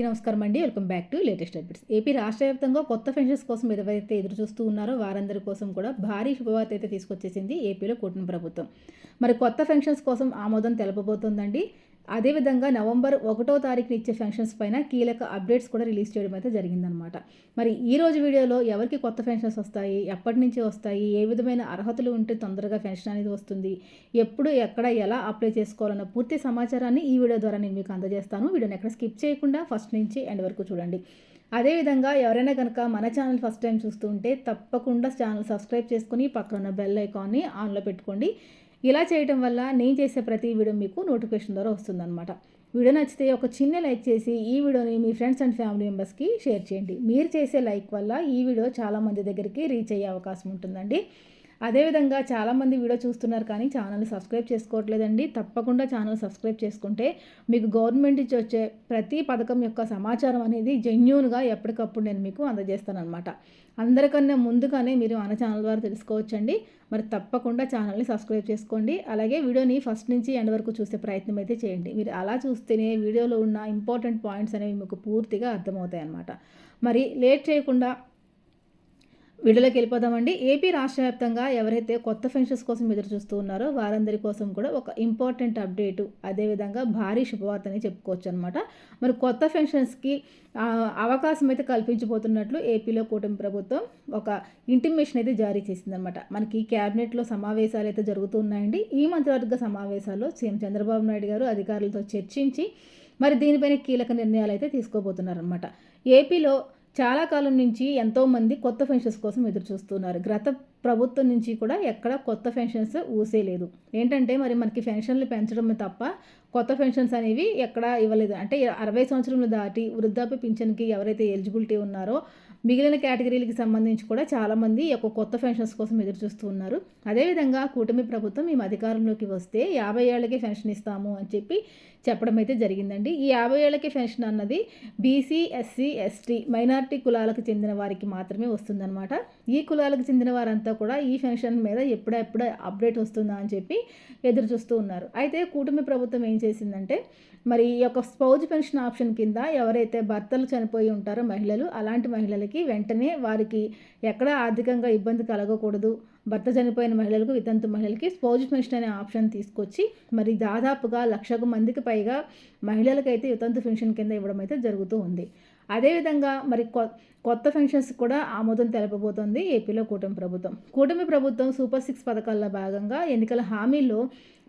అందరికీ నమస్కారం అండి. Welcome back to latest updates. AP రాష్ట్ర వ్యాప్తంగా కొత్త పెన్షన్స్ కోసం ఎవరైతే ఎదురు చూస్తూ ఉన్నారో వారందరి కోసం కూడా భారీ శుభవార్త అయితే తీసుకొచ్చేసింది ఏపీలో కూటమి ప్రభుత్వం. మరి కొత్త పెన్షన్స్ కోసం ఆమోదం తెలపబోతోందండి. అదేవిధంగా నవంబర్ ఒకటో తారీఖున ఇచ్చే ఫంక్షన్స్ పైన కీలక అప్డేట్స్ కూడా రిలీజ్ చేయడం అయితే జరిగిందనమాట మరి ఈ రోజు వీడియోలో ఎవరికి కొత్త పెన్షన్స్ వస్తాయి? ఎప్పటి నుంచి వస్తాయి? ఏ విధమైన అర్హతలు ఉంటే తొందరగా పెన్షన్ అనేది వస్తుంది? ఎప్పుడు ఎక్కడ ఎలా అప్లై చేసుకోవాలన్న పూర్తి సమాచారాన్ని ఈ వీడియో ద్వారా నేను మీకు అందజేస్తాను. వీడియోని ఎక్కడ స్కిప్ చేయకుండా ఫస్ట్ నుంచి ఎండ్ వరకు చూడండి. అదేవిధంగా ఎవరైనా కనుక మన ఛానల్ ఫస్ట్ టైం చూస్తుంటే తప్పకుండా ఛానల్ సబ్స్క్రైబ్ చేసుకుని పక్కన ఉన్న బెల్ ఐకాన్ని ఆన్లో పెట్టుకోండి. ఇలా చేయడం వల్ల నేను చేసే ప్రతి వీడియో మీకు నోటిఫికేషన్ ద్వారా వస్తుందన్నమాట. వీడియో నచ్చితే ఒక చిన్న లైక్ చేసి ఈ వీడియోని మీ ఫ్రెండ్స్ అండ్ ఫ్యామిలీ మెంబర్స్కి షేర్ చేయండి. మీరు చేసే లైక్ వల్ల ఈ వీడియో చాలామంది దగ్గరికి రీచ్ అయ్యే అవకాశం ఉంటుందండి. అదేవిధంగా చాలామంది వీడియో చూస్తున్నారు కానీ ఛానల్ని సబ్స్క్రైబ్ చేసుకోవట్లేదండి. తప్పకుండా ఛానల్ సబ్స్క్రైబ్ చేసుకుంటే మీకు గవర్నమెంట్ నుంచి వచ్చే ప్రతి పథకం యొక్క సమాచారం అనేది జెన్యున్గా ఎప్పటికప్పుడు నేను మీకు అందజేస్తానమాట అందరికన్నా ముందుగానే మీరు మన ఛానల్ ద్వారా తెలుసుకోవచ్చండి. మరి తప్పకుండా ఛానల్ని సబ్స్క్రైబ్ చేసుకోండి. అలాగే వీడియోని ఫస్ట్ నుంచి ఎండ్ వరకు చూసే ప్రయత్నం అయితే చేయండి. మీరు అలా చూస్తేనే వీడియోలో ఉన్న ఇంపార్టెంట్ పాయింట్స్ అనేవి మీకు పూర్తిగా అర్థమవుతాయి అన్నమాట మరి లేట్ చేయకుండా వీడియోలోకి వెళ్ళిపోదామండి ఏపీ రాష్ట్ర వ్యాప్తంగా ఎవరైతే కొత్త పెన్షన్స్ కోసం ఎదురు చూస్తూ ఉన్నారో వారందరి కోసం కూడా ఒక ఇంపార్టెంట్ అప్డేటు అదేవిధంగా భారీ శుభవార్తని చెప్పుకోవచ్చు అనమాట మరి కొత్త పెన్షన్స్కి అవకాశం అయితే కల్పించబోతున్నట్లు ఏపీలో కూటమి ప్రభుత్వం ఒక ఇంటిమేషన్ అయితే జారీ చేసిందనమాట మనకి క్యాబినెట్లో సమావేశాలు అయితే జరుగుతున్నాయండి. ఈ మంత్రివర్గ సమావేశాల్లో సీఎం చంద్రబాబు నాయుడు గారు అధికారులతో చర్చించి మరి దీనిపైన కీలక నిర్ణయాలు అయితే తీసుకోబోతున్నారనమాట ఏపీలో చాలా కాలం నుంచి ఎంతోమంది కొత్త పెన్షన్స్ కోసం ఎదురు చూస్తున్నారు. గత ప్రభుత్వం నుంచి కూడా ఎక్కడ కొత్త పెన్షన్స్ ఊసేలేదు. ఏంటంటే మరి మనకి పెన్షన్లు పెంచడం తప్ప కొత్త పెన్షన్స్ అనేవి ఎక్కడ ఇవ్వలేదు. అంటే అరవై సంవత్సరములు దాటి వృద్ధాప్య పింఛన్కి ఎవరైతే ఎలిజిబిలిటీ ఉన్నారో మిగిలిన కేటగిరీలకి సంబంధించి కూడా చాలామంది యొక్క కొత్త పెన్షన్స్ కోసం ఎదురు చూస్తూ ఉన్నారు. అదేవిధంగా కూటమి ప్రభుత్వం మేము అధికారంలోకి వస్తే యాభై ఏళ్ళకి పెన్షన్ ఇస్తాము అని చెప్పి చెప్పడం అయితే జరిగిందండి. ఈ యాభై ఏళ్ళకి పెన్షన్ అన్నది బీసీ ఎస్సీ ఎస్టీ మైనార్టీ కులాలకు చెందిన వారికి మాత్రమే వస్తుందన్నమాట. ఈ కులాలకు చెందిన వారంతా కూడా ఈ పెన్షన్ మీద ఎప్పుడెప్పుడు అప్డేట్ వస్తుందా అని చెప్పి ఎదురు చూస్తూ ఉన్నారు. అయితే కూటమి ప్రభుత్వం ఏం చేసిందంటే మరి ఈ యొక్క స్పౌజ్ పెన్షన్ ఆప్షన్ కింద ఎవరైతే భర్తలు చనిపోయి ఉంటారో మహిళలు అలాంటి మహిళలకి వెంటనే వారికి ఎక్కడ ఆర్థికంగా ఇబ్బంది కలగకూడదు. భర్త చనిపోయిన మహిళలకు వితంతు మహిళలకి స్పోజ్ పెన్షన్ అనే ఆప్షన్ తీసుకొచ్చి మరి దాదాపుగా లక్షకు మందికి పైగా మహిళలకైతే వితంతు పెన్షన్ కింద ఇవ్వడం అయితే జరుగుతూ ఉంది. అదేవిధంగా మరి కొత్త పెన్షన్స్ కూడా ఆమోదం తెలపబోతోంది ఏపీలో కూటమి ప్రభుత్వం. కూటమి ప్రభుత్వం సూపర్ సిక్స్ పథకాల్లో భాగంగా ఎన్నికల హామీల్లో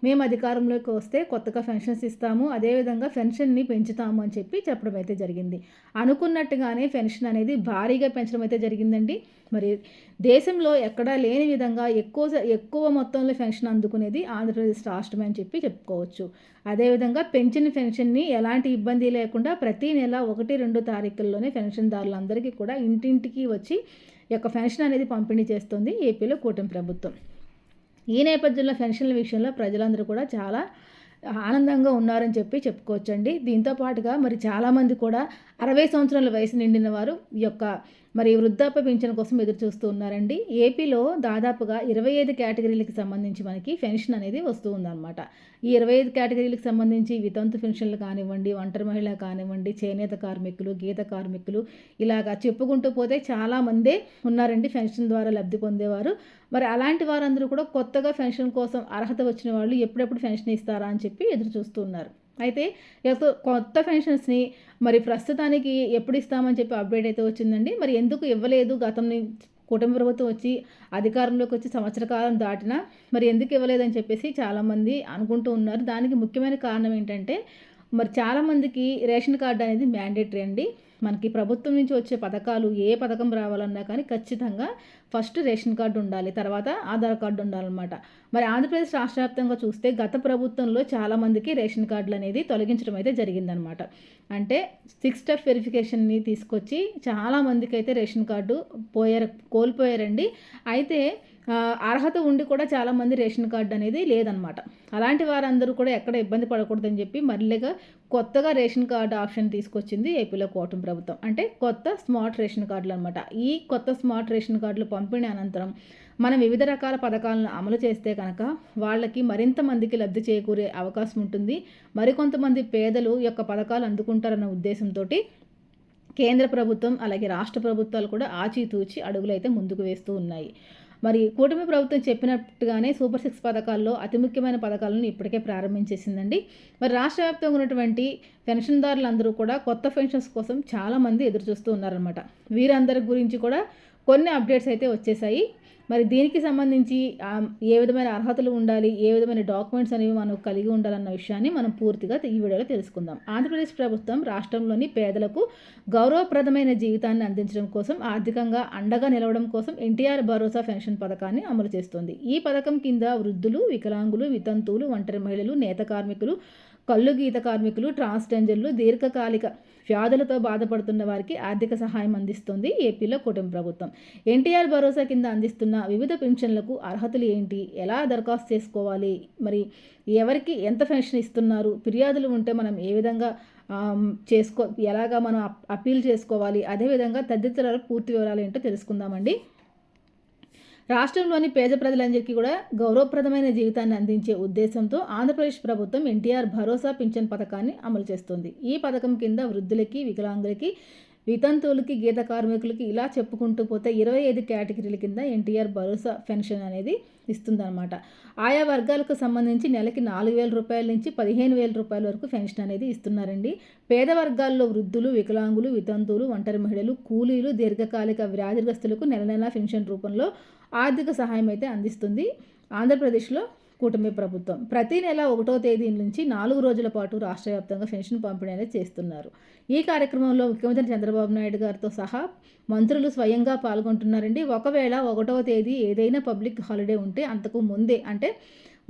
మేము అధికారంలోకి వస్తే కొత్తగా పెన్షన్స్ ఇస్తాము అదేవిధంగా పెన్షన్ని పెంచుతాము అని చెప్పి చెప్పడం అయితే జరిగింది. అనుకున్నట్టుగానే పెన్షన్ అనేది భారీగా పెంచడం అయితే జరిగిందండి. మరి దేశంలో ఎక్కడా లేని విధంగా ఎక్కువ ఎక్కువ మొత్తంలో పెన్షన్ అందుకునేది ఆంధ్రప్రదేశ్ రాష్ట్రమే అని చెప్పి చెప్పుకోవచ్చు. అదేవిధంగా పెంచిన పెన్షన్ని ఎలాంటి ఇబ్బంది లేకుండా ప్రతి నెల ఒకటి రెండు తారీఖుల్లోనే పెన్షన్దారులందరికీ కూడా ఇంటింటికి వచ్చి యొక్క పెన్షన్ అనేది పంపిణీ చేస్తుంది ఏపీలో కూటమి ప్రభుత్వం. ఈ నేపథ్యంలో పెన్షన్ల విషయంలో ప్రజలందరూ కూడా చాలా ఆనందంగా ఉన్నారని చెప్పి చెప్పుకోవచ్చండి. దీంతో పాటుగా మరి చాలామంది కూడా అరవై సంవత్సరాల వయసు నిండిన వారు ఈ యొక్క మరి వృద్ధాప్య పింఛన్ కోసం ఎదురు చూస్తూ ఉన్నారండి. ఏపీలో దాదాపుగా ఇరవై ఐదు కేటగిరీలకు సంబంధించి మనకి పెన్షన్ అనేది వస్తూ ఉందన్నమాట. ఈ ఇరవై ఐదు కేటగిరీలకు సంబంధించి వితంతు పెన్షన్లు కానివ్వండి ఒంటరి మహిళ కానివ్వండి చేనేత కార్మికులు గీత కార్మికులు ఇలాగా చెప్పుకుంటూ పోతే చాలామందే ఉన్నారండి పెన్షన్ ద్వారా లబ్ధి పొందేవారు. మరి అలాంటి వారందరూ కూడా కొత్తగా పెన్షన్ కోసం అర్హత వచ్చిన వాళ్ళు ఎప్పుడెప్పుడు పెన్షన్ ఇస్తారా అని చెప్పి ఎదురు చూస్తున్నారు అయితే కొత్త పెన్షన్స్ని మరి ప్రస్తుతానికి ఎప్పుడు ఇస్తామని చెప్పి అప్డేట్ అయితే వచ్చిందండి. మరి ఎందుకు ఇవ్వలేదు? గతం కుటుంబ ప్రభుత్వం వచ్చి అధికారంలోకి వచ్చి సంవత్సర కాలం దాటినా మరి ఎందుకు ఇవ్వలేదని చెప్పేసి చాలామంది అనుకుంటూ ఉన్నారు. దానికి ముఖ్యమైన కారణం ఏంటంటే మరి చాలామందికి రేషన్ కార్డు అనేది మ్యాండేటరీ అండి. మనకి ప్రభుత్వం నుంచి వచ్చే పథకాలు ఏ పథకం రావాలన్నా కానీ ఖచ్చితంగా ఫస్ట్ రేషన్ కార్డు ఉండాలి తర్వాత ఆధార్ కార్డు ఉండాలన్నమాట. మరి ఆంధ్రప్రదేశ్ రాష్ట్ర వ్యాప్తంగా చూస్తే గత ప్రభుత్వంలో చాలామందికి రేషన్ కార్డులు అనేది తొలగించడం అయితే జరిగిందనమాట అంటే సిక్స్ స్టెప్ వెరిఫికేషన్ని తీసుకొచ్చి చాలామందికి అయితే రేషన్ కార్డు పోయారు కోల్పోయారండి. అయితే అర్హత ఉండి కూడా చాలామంది రేషన్ కార్డు అనేది లేదనమాట అలాంటి వారందరూ కూడా ఎక్కడ ఇబ్బంది పడకూడదని చెప్పి మళ్ళీగా కొత్తగా రేషన్ కార్డు ఆప్షన్ తీసుకొచ్చింది ఏపీలో కూటమి ప్రభుత్వం. అంటే కొత్త స్మార్ట్ రేషన్ కార్డులు అనమాట ఈ కొత్త స్మార్ట్ రేషన్ కార్డులు పంపిణీ అనంతరం మనం వివిధ రకాల పథకాలను అమలు చేస్తే కనుక వాళ్ళకి మరింత మందికి లబ్ధి చేకూరే అవకాశం ఉంటుంది. మరికొంతమంది పేదలు యొక్క పథకాలు అందుకుంటారన్న ఉద్దేశంతో కేంద్ర ప్రభుత్వం అలాగే రాష్ట్ర ప్రభుత్వాలు కూడా ఆచితూచి అడుగులు అయితే ముందుకు వేస్తూ ఉన్నాయి. మరి కూటమి ప్రభుత్వం చెప్పినట్టుగానే సూపర్ సిక్స్ పథకాల్లో అతి ముఖ్యమైన పథకాలను ఇప్పటికే ప్రారంభించేసిందండి. మరి రాష్ట్ర వ్యాప్తంగా ఉన్నటువంటి పెన్షన్దారులందరూ కూడా కొత్త పెన్షన్స్ కోసం చాలామంది ఎదురు చూస్తూ ఉన్నారనమాట వీరందరి గురించి కూడా కొన్ని అప్డేట్స్ అయితే వచ్చేసాయి. మరి దీనికి సంబంధించి ఏ విధమైన అర్హతలు ఉండాలి ఏ విధమైన డాక్యుమెంట్స్ అనేవి మనం కలిగి ఉండాలన్న విషయాన్ని మనం పూర్తిగా ఈ వీడియోలో తెలుసుకుందాం. ఆంధ్రప్రదేశ్ ప్రభుత్వం రాష్ట్రంలోని పేదలకు గౌరవప్రదమైన జీవితాన్ని అందించడం కోసం ఆర్థికంగా అండగా నిలవడం కోసం ఎన్టీఆర్ భరోసా పెన్షన్ పథకాన్ని అమలు చేస్తుంది. ఈ పథకం కింద వృద్ధులు వికలాంగులు వితంతువులు ఒంటరి మహిళలు నేత కార్మికులు కళ్ళు గీత కార్మికులు ట్రాన్స్జెండర్లు దీర్ఘకాలిక వ్యాధులతో బాధపడుతున్న వారికి ఆర్థిక సహాయం అందిస్తుంది ఏపీలో కూటమి ప్రభుత్వం. ఎన్టీఆర్ భరోసా కింద అందిస్తున్న వివిధ పెన్షన్లకు అర్హతలు ఏంటి? ఎలా దరఖాస్తు చేసుకోవాలి? మరి ఎవరికి ఎంత పెన్షన్ ఇస్తున్నారు? ఫిర్యాదులు ఉంటే మనం ఏ విధంగా చేసుకో ఎలాగా మనం అప్- అప్పీల్ చేసుకోవాలి? అదేవిధంగా తదితరాల పూర్తి వివరాలు ఏంటో తెలుసుకుందామండి. రాష్ట్రంలోని పేద ప్రజలందరికీ కూడా గౌరవప్రదమైన జీవితాన్ని అందించే ఉద్దేశంతో ఆంధ్రప్రదేశ్ ప్రభుత్వం ఎన్టీఆర్ భరోసా పింఛన్ పథకాన్ని అమలు చేస్తుంది. ఈ పథకం కింద వృద్ధులకి వికలాంగులకి వితంతువులకి గీత కార్మికులకి ఇలా చెప్పుకుంటూ పోతే ఇరవై ఐదు కేటగిరీల కింద ఎన్టీఆర్ భరోసా పెన్షన్ అనేది ఇస్తుందన్నమాట. ఆయా వర్గాలకు సంబంధించి నెలకి నాలుగు వేల రూపాయల నుంచి పదిహేను వేల రూపాయల వరకు పెన్షన్ అనేది ఇస్తున్నారండి. పేద వర్గాల్లో వృద్ధులు వికలాంగులు వితంతువులు ఒంటరి మహిళలు కూలీలు దీర్ఘకాలిక వ్యాధిగ్రస్తులకు నెల నెలా పెన్షన్ రూపంలో ఆర్థిక సహాయం అయితే అందిస్తుంది. ఆంధ్రప్రదేశ్లో కూటమి ప్రభుత్వం. ప్రతి నెల ఒకటో తేదీ నుంచి నాలుగు రోజుల పాటు రాష్ట్ర వ్యాప్తంగా పెన్షన్ పంపిణీ అనేది చేస్తున్నారు. ఈ కార్యక్రమంలో ముఖ్యమంత్రి చంద్రబాబు నాయుడు గారితో సహా మంత్రులు స్వయంగా పాల్గొంటున్నారండి. ఒకవేళ ఒకటవ తేదీ ఏదైనా పబ్లిక్ హాలిడే ఉంటే అంతకు ముందే అంటే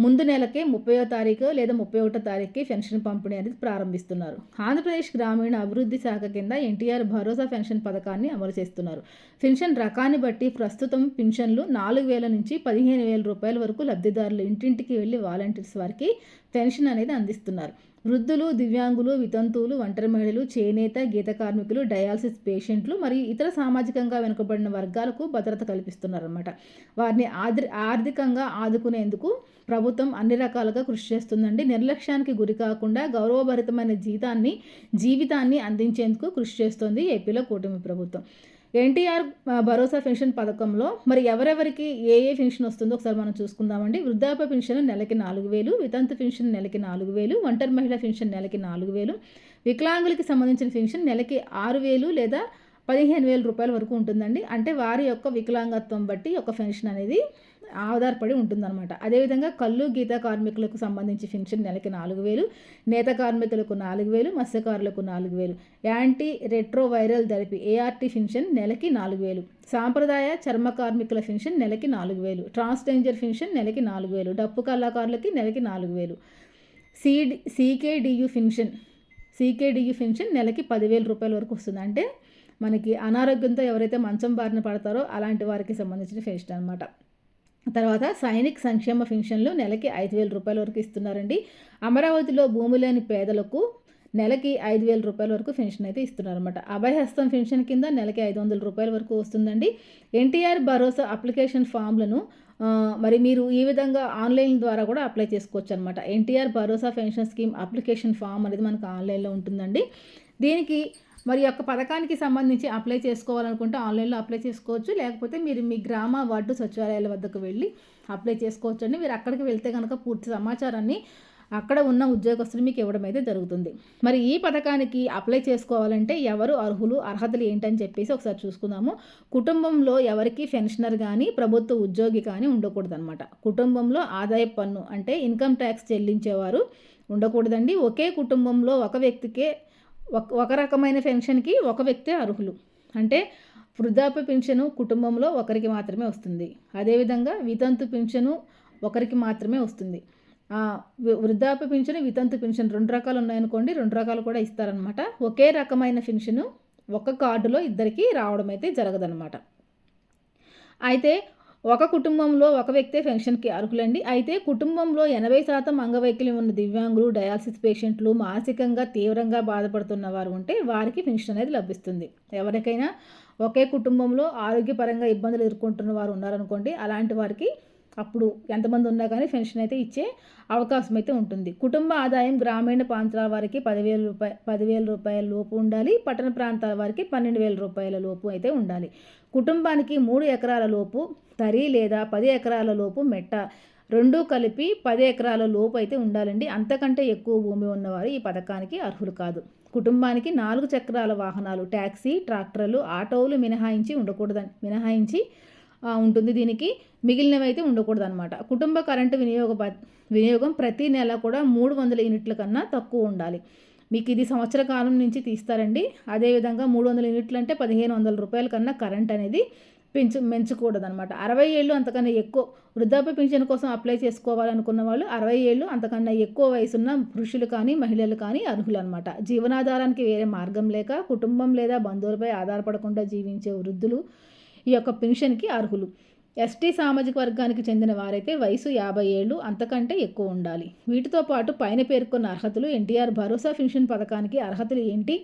ముందు నెలకే ముప్పయో తారీఖు లేదా ముప్పై ఒకటో తారీఖుకి పెన్షన్ పంపిణీ అనేది ప్రారంభిస్తున్నారు. ఆంధ్రప్రదేశ్ గ్రామీణ అభివృద్ధి శాఖ కింద ఎన్టీఆర్ భరోసా పెన్షన్ పథకాన్ని అమలు చేస్తున్నారు. పెన్షన్ రకాన్ని బట్టి ప్రస్తుతం పెన్షన్లు నాలుగు వేల నుంచి పదిహేను వేల రూపాయల వరకు లబ్ధిదారులు ఇంటింటికి వెళ్ళి వాలంటీర్స్ వారికి పెన్షన్ అనేది అందిస్తున్నారు. వృద్ధులు దివ్యాంగులు వితంతువులు ఒంటరి మహిళలు చేనేత గీత కార్మికులు డయాలసిస్ పేషెంట్లు మరియు ఇతర సామాజికంగా వెనుకబడిన వర్గాలకు భద్రత కల్పిస్తున్నారన్నమాట. వారిని ఆర్థి ఆర్థికంగా ఆదుకునేందుకు ప్రభుత్వం అన్ని రకాలుగా కృషి చేస్తుందండి. నిర్లక్ష్యానికి గురి కాకుండా గౌరవభరితమైన జీతాన్ని జీవితాన్ని అందించేందుకు కృషి చేస్తోంది ఏపీలో కూటమి ప్రభుత్వం. ఎన్టీఆర్ భరోసా పెన్షన్ పథకంలో మరి ఎవరెవరికి ఏ ఏ పెన్షన్ వస్తుందో ఒకసారి మనం చూసుకుందామండి. వృద్ధాప్య పెన్షన్ నెలకి నాలుగు వేలు వితంతు పెన్షన్ నెలకి నాలుగు వేలు ఒంటరి మహిళ పెన్షన్ నెలకి నాలుగు వేలు వికలాంగులకి సంబంధించిన పెన్షన్ నెలకి ఆరు వేలు లేదా పదిహేను వేల రూపాయల వరకు ఉంటుందండి. అంటే వారి యొక్క వికలాంగత్వం బట్టి ఒక పెన్షన్ అనేది ఆధారపడి ఉంటుందన్నమాట. అదేవిధంగా కళ్ళు గీత కార్మికులకు సంబంధించి పెన్షన్ నెలకి నాలుగు వేలు నేత కార్మికులకు నాలుగు వేలు మత్స్యకారులకు నాలుగు వేలు. Anti retroviral therapy ART pension నెలకి నాలుగు వేలు. సాంప్రదాయ చర్మ కార్మికుల పెన్షన్ నెలకి నాలుగు వేలు. ట్రాన్స్జెండర్ పెన్షన్ నెలకి నాలుగు వేలు. డప్పు కళాకారులకి నెలకి నాలుగు వేలు. CD CKDU pension CKDU pension నెలకి పదివేల రూపాయల వరకు వస్తుంది. అంటే మనకి అనారోగ్యంతో ఎవరైతే మంచం బారిన పడతారో అలాంటి వారికి సంబంధించిన పెన్షన్ అనమాట తర్వాత సైనిక్ సంక్షేమ పెన్షన్లు నెలకి ఐదు వేల రూపాయల వరకు ఇస్తున్నారండి. అమరావతిలో భూమి లేని పేదలకు నెలకి ఐదు వేల రూపాయల వరకు పెన్షన్ అయితే ఇస్తున్నారన్నమాట. అభయహస్తం పెన్షన్ కింద నెలకి ఐదు వందల రూపాయల వరకు వస్తుందండి. ఎన్టీఆర్ భరోసా అప్లికేషన్ ఫామ్లను మరి మీరు ఈ విధంగా ఆన్లైన్ ద్వారా కూడా అప్లై చేసుకోవచ్చు అనమాట ఎన్టీఆర్ భరోసా పెన్షన్ స్కీమ్ అప్లికేషన్ ఫామ్ అనేది మనకు ఆన్లైన్లో ఉంటుందండి. దీనికి మరి యొక్క పథకానికి సంబంధించి అప్లై చేసుకోవాలనుకుంటే ఆన్లైన్లో అప్లై చేసుకోవచ్చు. లేకపోతే మీరు మీ గ్రామ వార్డు సచివాలయాల వద్దకు వెళ్ళి అప్లై చేసుకోవచ్చు అండి మీరు అక్కడికి వెళ్తే కనుక పూర్తి సమాచారాన్ని అక్కడ ఉన్న ఉద్యోగస్తులు మీకు ఇవ్వడం అయితే జరుగుతుంది. మరి ఈ పథకానికి అప్లై చేసుకోవాలంటే ఎవరు అర్హులు అర్హతలు ఏంటని చెప్పేసి ఒకసారి చూసుకుందాము. కుటుంబంలో ఎవరికి పెన్షనర్ కానీ ప్రభుత్వ ఉద్యోగి కానీ ఉండకూడదు అనమాట కుటుంబంలో ఆదాయ పన్ను అంటే ఇన్కమ్ ట్యాక్స్ చెల్లించేవారు ఉండకూడదండి. ఒకే కుటుంబంలో ఒక వ్యక్తికే ఒక ఒక రకమైన పెన్షన్కి ఒక వ్యక్తే అర్హులు. అంటే వృద్ధాప్య పింఛను కుటుంబంలో ఒకరికి మాత్రమే వస్తుంది. అదేవిధంగా వితంతు పింఛను ఒకరికి మాత్రమే వస్తుంది. వృద్ధాప్య పింఛను వితంతు పింఛను రెండు రకాలు ఉన్నాయనుకోండి రెండు రకాలు కూడా ఇస్తారనమాట ఒకే రకమైన పింఛను ఒక కార్డులో ఇద్దరికి రావడం అయితే జరగదనమాట అయితే ఒక కుటుంబంలో ఒక వ్యక్తే పెన్షన్కి అర్హులండి. అయితే కుటుంబంలో ఎనభై శాతం అంగవైకల్యం ఉన్న దివ్యాంగులు డయాలసిస్ పేషెంట్లు మానసికంగా తీవ్రంగా బాధపడుతున్న వారు ఉంటే వారికి పెన్షన్ అనేది లభిస్తుంది. ఎవరికైనా ఒకే కుటుంబంలో ఆరోగ్యపరంగా ఇబ్బందులు ఎదుర్కొంటున్న వారు ఉన్నారనుకోండి అలాంటి వారికి అప్పుడు ఎంతమంది ఉన్నా కానీ పెన్షన్ అయితే ఇచ్చే అవకాశం అయితే ఉంటుంది. కుటుంబ ఆదాయం గ్రామీణ ప్రాంతాల వారికి పదివేల రూపాయ పదివేల రూపాయల లోపు ఉండాలి. పట్టణ ప్రాంతాల వారికి పన్నెండు వేల రూపాయల లోపు అయితే ఉండాలి. కుటుంబానికి మూడు ఎకరాల లోపు తరి లేదా పది ఎకరాల లోపు మెట్ట రెండు కలిపి పది ఎకరాల లోపు అయితే ఉండాలండి. అంతకంటే ఎక్కువ భూమి ఉన్నవారు ఈ పథకానికి అర్హులు కాదు. కుటుంబానికి నాలుగు చక్రాల వాహనాలు ట్యాక్సీ ట్రాక్టర్లు ఆటోలు మినహాయించి ఉండకూడదని మినహాయించి ఉంటుంది. దీనికి మిగిలినవి అయితే ఉండకూడదు అనమాట కుటుంబ కరెంటు వినియోగ వినియోగం ప్రతి నెల కూడా మూడు వందల యూనిట్ల కన్నా తక్కువ ఉండాలి. మీకు ఇది సంవత్సర కాలం నుంచి తీస్తారండి. అదేవిధంగా మూడు వందల యూనిట్లు అంటే పదిహేను వందల రూపాయల కన్నా కరెంట్ అనేది పెంచు పెంచకూడదు అనమాట అరవై ఏళ్ళు అంతకన్నా ఎక్కువ వృద్ధాప్య పింఛన్ కోసం అప్లై చేసుకోవాలనుకున్న వాళ్ళు అరవై ఏళ్ళు అంతకన్నా ఎక్కువ వయసున్న పురుషులు కానీ మహిళలు కానీ అర్హులు అనమాట జీవనాధారానికి వేరే మార్గం లేక కుటుంబం లేదా బంధువులపై ఆధారపడకుండా జీవించే వృద్ధులు ఈ యొక్క పెన్షన్కి అర్హులు. ఎస్టీ సామాజిక వర్గానికి చెందిన వారైతే వయసు యాభై ఏళ్ళు అంతకంటే ఎక్కువ ఉండాలి. వీటితో పాటు పైన పేర్కొన్న అర్హతలు ఎన్టీఆర్ భరోసా పెన్షన్ పథకానికి అర్హతలు ఏంటి?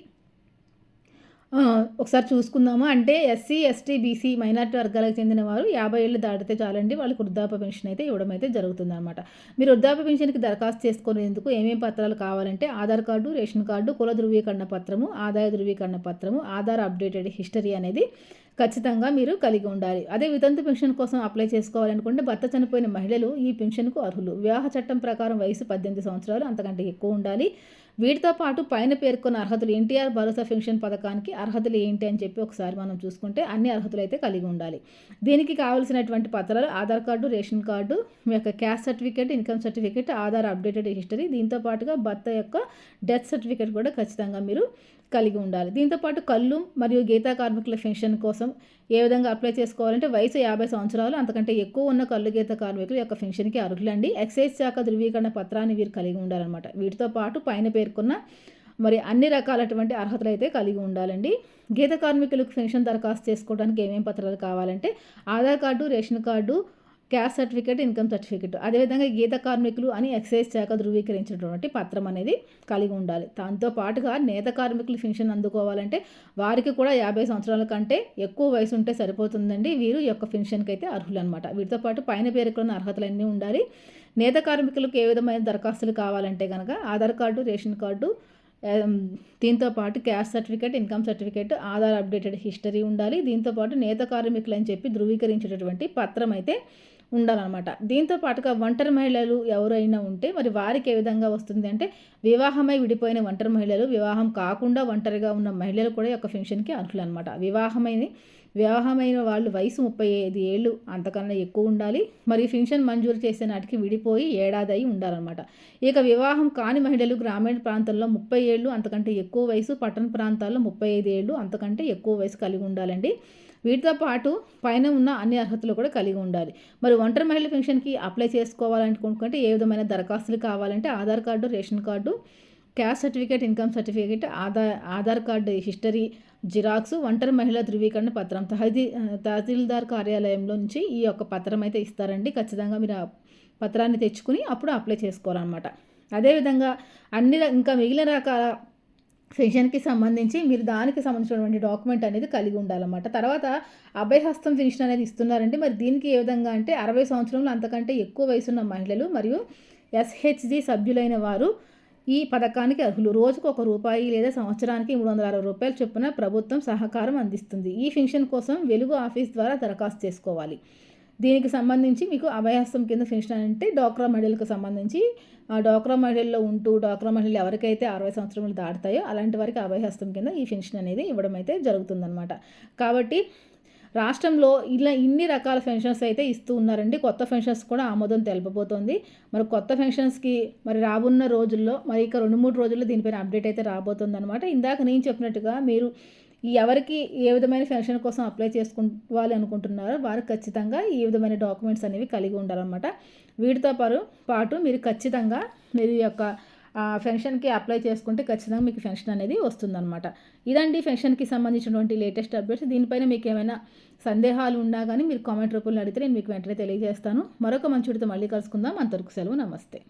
ఒకసారి చూసుకుందాము? అంటే ఎస్సీ ఎస్టీ బీసీ మైనార్టీ వర్గాలకు చెందిన వారు యాభై ఏళ్ళు దాటితే చాలండి వాళ్ళకి వృద్ధాప్య పెన్షన్ అయితే ఇవ్వడం అయితే జరుగుతుందన్నమాట. మీరు వృద్ధాప్య పెన్షన్కి దరఖాస్తు చేసుకునేందుకు ఏమేమి పత్రాలు కావాలంటే ఆధార్ కార్డు రేషన్ కార్డు కుల ధృవీకరణ పత్రము ఆదాయ ధృవీకరణ పత్రము ఆధార్ అప్డేటెడ్ హిస్టరీ అనేది ఖచ్చితంగా మీరు కలిగి ఉండాలి. అదే వితంతు పెన్షన్ కోసం అప్లై చేసుకోవాలనుకుంటే భర్త చనిపోయిన మహిళలు ఈ పెన్షన్కు అర్హులు. వివాహ చట్టం ప్రకారం వయసు పద్దెనిమిది సంవత్సరాలు అంతకంటే ఎక్కువ ఉండాలి. వీటితో పాటు పైన పేర్కొన్న అర్హతలు ఎన్టీఆర్ భరోసా పెన్షన్ పథకానికి అర్హతలు ఏంటి అని చెప్పి ఒకసారి మనం చూసుకుంటే అన్ని అర్హతలు అయితే కలిగి ఉండాలి. దీనికి కావాల్సినటువంటి పత్రాలు ఆధార్ కార్డు రేషన్ కార్డు మీ యొక్క caste certificate income certificate Aadhaar updated history దీంతో పాటుగా భర్త యొక్క డెత్ సర్టిఫికేట్ కూడా ఖచ్చితంగా మీరు కలిగి ఉండాలి. దీంతోపాటు కళ్ళు మరియు గీతా కార్మికుల పెన్షన్ కోసం ఏ విధంగా అప్లై చేసుకోవాలంటే వయసు యాభై సంవత్సరాలు అంతకంటే ఎక్కువ ఉన్న కళ్ళు గీత కార్మికుల యొక్క పెన్షన్కి అర్హులండి. ఎక్సైజ్ శాఖ ధృవీకరణ పత్రాన్ని వీరు కలిగి ఉండాలన్నమాట. వీటితో పాటు పైన పేర్కొన్న మరి అన్ని రకాలటువంటి అర్హతలు అయితే కలిగి ఉండాలండి. గీత కార్మికులకు పెన్షన్ దరఖాస్తు చేసుకోవడానికి ఏమేమి పత్రాలు కావాలంటే Aadhaar card ration card caste certificate income certificate. అదేవిధంగా గీత కార్మికులు అని ఎక్సైజ్ శాఖ ధృవీకరించినటువంటి పత్రం అనేది కలిగి ఉండాలి. దాంతో పాటుగా నేత కార్మికులు పెన్షన్ అందుకోవాలంటే వారికి కూడా యాభై సంవత్సరాల కంటే ఎక్కువ వయసు ఉంటే సరిపోతుందండి. వీరు యొక్క పెన్షన్కి అయితే అర్హులు అనమాట వీటితో పాటు పైన పేరుకున్న అర్హతలన్నీ ఉండాలి. నేత కార్మికులకు ఏ విధమైన దరఖాస్తులు కావాలంటే కనుక ఆధార్ కార్డు రేషన్ కార్డు దీంతో పాటు caste certificate income certificate Aadhaar updated history ఉండాలి. దీంతో పాటు నేత కార్మికులు అని చెప్పి ధృవీకరించేటటువంటి పత్రం అయితే ఉండాలన్నమాట. దీంతో పాటుగా ఒంటరి మహిళలు ఎవరైనా ఉంటే మరి వారికి ఏ విధంగా వస్తుంది అంటే వివాహమై విడిపోయిన ఒంటరి మహిళలు వివాహం కాకుండా ఒంటరిగా ఉన్న మహిళలు కూడా యొక్క పెన్షన్కి అర్హులు అనమాట వివాహమైన వివాహమైన వాళ్ళు వయసు ముప్పై ఐదు ఏళ్ళు అంతకన్నా ఎక్కువ ఉండాలి. మరి పెన్షన్ మంజూరు చేసే నాటికి విడిపోయి ఏడాది అయి ఉండాలన్నమాట. ఇక వివాహం కాని మహిళలు గ్రామీణ ప్రాంతాల్లో ముప్పై ఏళ్ళు అంతకంటే ఎక్కువ వయసు పట్టణ ప్రాంతాల్లో ముప్పై ఐదు ఏళ్ళు అంతకంటే ఎక్కువ వయసు కలిగి ఉండాలండి. వీటితో పాటు పైన ఉన్న అన్ని అర్హతలు కూడా కలిగి ఉండాలి. మరి ఒంటరి మహిళల పెన్షన్కి అప్లై చేసుకోవాలనుకుంటే ఏ విధమైన దరఖాస్తులు కావాలంటే Aadhaar card ration card caste certificate income certificate Aadhaar Aadhaar card history xerox ఒంటరి మహిళా ధృవీకరణ పత్రం తహదీ తహసీల్దార్ కార్యాలయంలో నుంచి ఈ యొక్క పత్రం అయితే ఇస్తారండి. ఖచ్చితంగా మీరు ఆ పత్రాన్ని తెచ్చుకుని అప్పుడు అప్లై చేసుకోవాలన్నమాట. అదేవిధంగా అన్ని ఇంకా మిగిలిన రకాల పెన్షన్కి సంబంధించి మీరు దానికి సంబంధించినటువంటి డాక్యుమెంట్ అనేది కలిగి ఉండాలన్నమాట. తర్వాత అభయ హస్తం పెన్షన్ అనేది ఇస్తున్నారండి మరి దీనికి ఏ విధంగా అంటే అరవై సంవత్సరంలో అంతకంటే ఎక్కువ వయసున్న మహిళలు మరియు ఎస్హెచ్జి సభ్యులైన వారు ఈ పథకానికి అర్హులు. రోజుకు ఒక రూపాయి లేదా సంవత్సరానికి మూడు వందల అరవై రూపాయలు చొప్పున ప్రభుత్వం సహకారం అందిస్తుంది. ఈ ఫింక్షన్ కోసం వెలుగు ఆఫీస్ ద్వారా దరఖాస్తు చేసుకోవాలి. దీనికి సంబంధించి మీకు అభయహస్తం కింద పెన్షన్ అంటే డోక్రా మహిళలకు సంబంధించి ఆ డోక్రా మహిళల్లో ఉంటూ డోక్రా మహిళలు ఎవరికైతే అరవై సంవత్సరములు దాటుతాయో అలాంటి వారికి అభయహస్తం కింద ఈ పెన్షన్ అనేది ఇవ్వడం అయితే జరుగుతుందన్నమాట. కాబట్టి రాష్ట్రంలో ఇలా ఇన్ని రకాల పెన్షన్స్ అయితే ఇస్తూ ఉన్నారండి. కొత్త పెన్షన్స్ కూడా ఆమోదం తెలపబోతోంది. మరి కొత్త పెన్షన్స్కి మరి రాబోన్న రోజుల్లో మరి ఇక రెండు మూడు రోజుల్లో దీనిపైన అప్డేట్ అయితే రాబోతుంది అనమాట ఇందాక నేను చెప్పినట్టుగా మీరు ఎవరికి ఏ విధమైన పెన్షన్ కోసం అప్లై చేసుకోవాలి అనుకుంటున్నారో వారు ఖచ్చితంగా ఈ విధమైన డాక్యుమెంట్స్ అనేవి కలిగి ఉండాలన్నమాట. వీటితో పాటు పాటు మీరు ఖచ్చితంగా మీరు యొక్క పెన్షన్కి అప్లై చేసుకుంటే ఖచ్చితంగా మీకు పెన్షన్ అనేది వస్తుందన్నమాట. ఇదండి పెన్షన్కి సంబంధించినటువంటి లేటెస్ట్ అప్డేట్స్ దీనిపైన మీకు ఏమైనా సందేహాలు ఉన్నా కానీ మీరు కామెంట్ రూపంలో అడిగితే నేను మీకు వెంటనే తెలియజేస్తాను. మరొక మంచి మళ్ళీ కలుసుకుందాం. అంతవరకు సెలవు. నమస్తే.